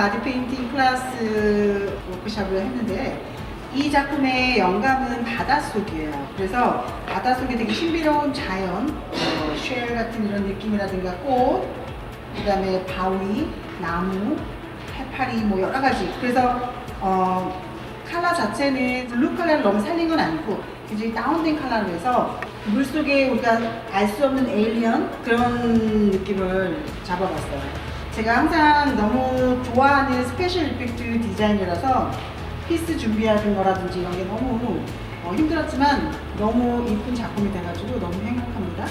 바디 페인팅 클래스 워크샵을 했는데 이 작품의 영감은 바닷속이에요. 그래서 바닷속에 되게 신비로운 자연, 어, 쉘 같은 이런 느낌이라든가 꽃, 그 다음에 바위, 나무, 해파리 뭐 여러 가지. 그래서 어, 컬러 자체는 블루 컬러를 너무 살린 건 아니고 굉장히 다운된 컬러로 해서 물속에 우리가 알 수 없는 에일리언 그런 느낌을 잡아봤어요. 제가 항상 너무 좋아하는 스페셜 이펙트 디자인이라서 피스 준비하는 거라든지 이런 게 너무 어, 힘들었지만 너무 이쁜 작품이 돼가지고 너무 행복합니다.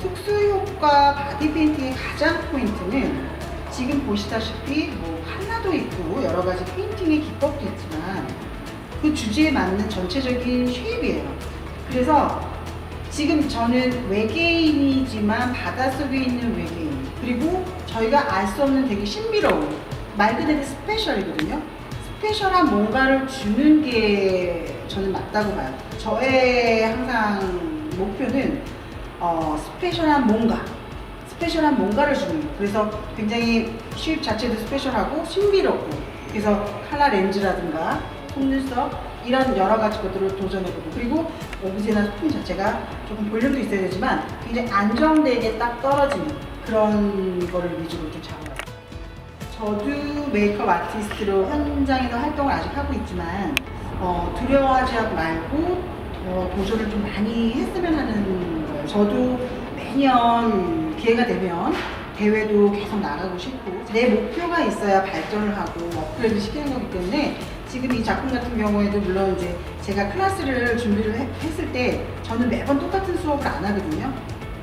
특수 효과 바디 페인팅의 가장 포인트는 지금 보시다시피 뭐 컬러도 있고 여러 가지 페인팅의 기법도 있지만 그 주제에 맞는 전체적인 쉐입이에요. 그래서 지금 저는 외계인이지만 바닷속에 있는 외계인 그리고 저희가 알 수 없는 되게 신비로운 말 그대로 스페셜이거든요. 스페셜한 뭔가를 주는 게 저는 맞다고 봐요. 저의 항상 목표는 어, 스페셜한 뭔가 스페셜한 뭔가를 주는 거. 그래서 굉장히 쉐입 자체도 스페셜하고 신비롭고 그래서 칼라 렌즈라든가 속눈썹 이런 여러 가지 것들을 도전해보고 그리고 오브제나 스푼 자체가 조금 볼륨도 있어야 되지만 굉장히 안정되게 딱 떨어지는 그런 거를 위주로 좀 잡아봤어요. 저도 메이크업 아티스트로 현장에서 활동을 아직 하고 있지만 어, 두려워하지 말고 더 도전을 좀 많이 했으면 하는 거예요. 저도 매년 기회가 되면 대회도 계속 나가고 싶고 내 목표가 있어야 발전을 하고 업그레이드 시키는 거기 때문에 지금 이 작품 같은 경우에도 물론 이제 제가 클래스를 준비를 해- 했을 때 저는 매번 똑같은 수업을 안 하거든요.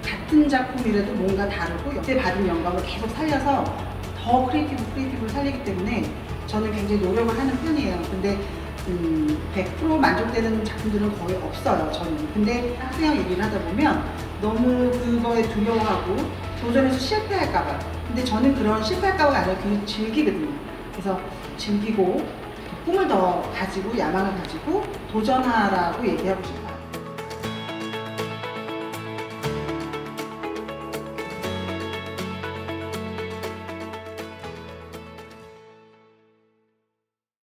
같은 작품이라도 뭔가 다르고 역대 받은 영감을 계속 살려서 더 크리에이티브 크리에이티브를 살리기 때문에 저는 굉장히 노력을 하는 편이에요. 근데 음, 100% 만족되는 작품들은 거의 없어요, 저는. 근데 학생이랑 얘기를 하다 보면 너무 그거에 두려워하고 도전해서 실패할까봐. 근데 저는 그런 실패할까봐가 아니라 굉장히 즐기거든요. 그래서 즐기고 꿈을 더 가지고 야망을 가지고 도전하라고 얘기하고 싶어요.